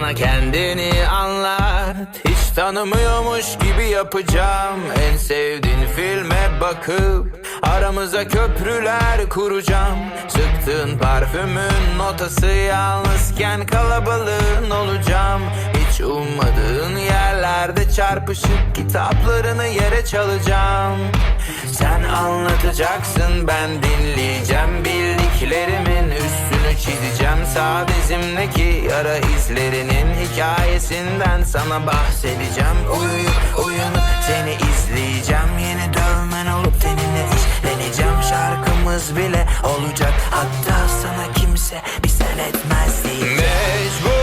Bana kendini anlat. Hiç tanımıyormuş gibi yapacağım. En sevdiğin filme bakıp Aramıza köprüler kuracağım. Sıktığın parfümün notası Yalnızken kalabalığın olacağım. Hiç ummadığın yerlerde çarpışıp Kitaplarını yere çalacağım. Sen anlatacaksın ben dinleyeceğim çizeceğim Sağ dizimdeki yara izlerinin Hikayesinden sana bahsedeceğim. Uyuyup uyanıp seni izleyeceğim. Yeni dövmen olup seninle işleneceğim. Şarkımız bile olacak. Hatta sana kimse bir sen etmez diye. Mecburum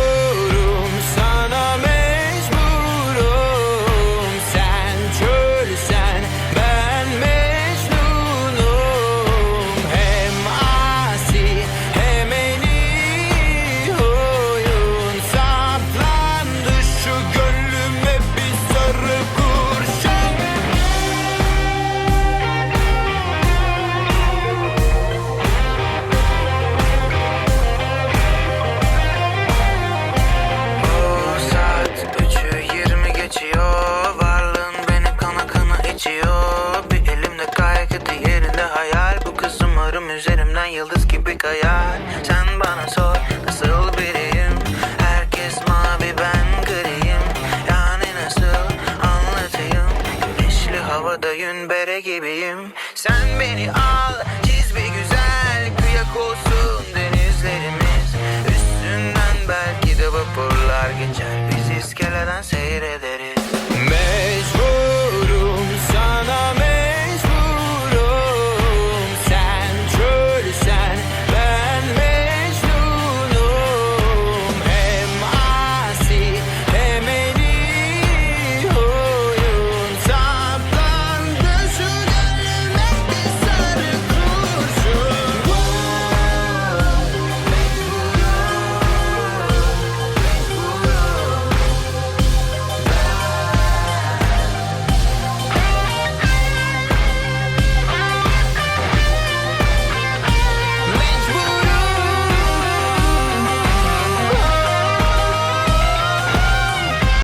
üzerimden yıldız gibi kayar. Sen bana sor nasıl biriyim? Herkes mavi ben griyim. Yani nasıl anlatayım? Güneşli havada yün bere gibiyim. Sen beni al çiz bir güzel. Kıyak olsun denizlerimiz. Üstünden belki de vapurlar geçer. Biz iskeleden seyrederiz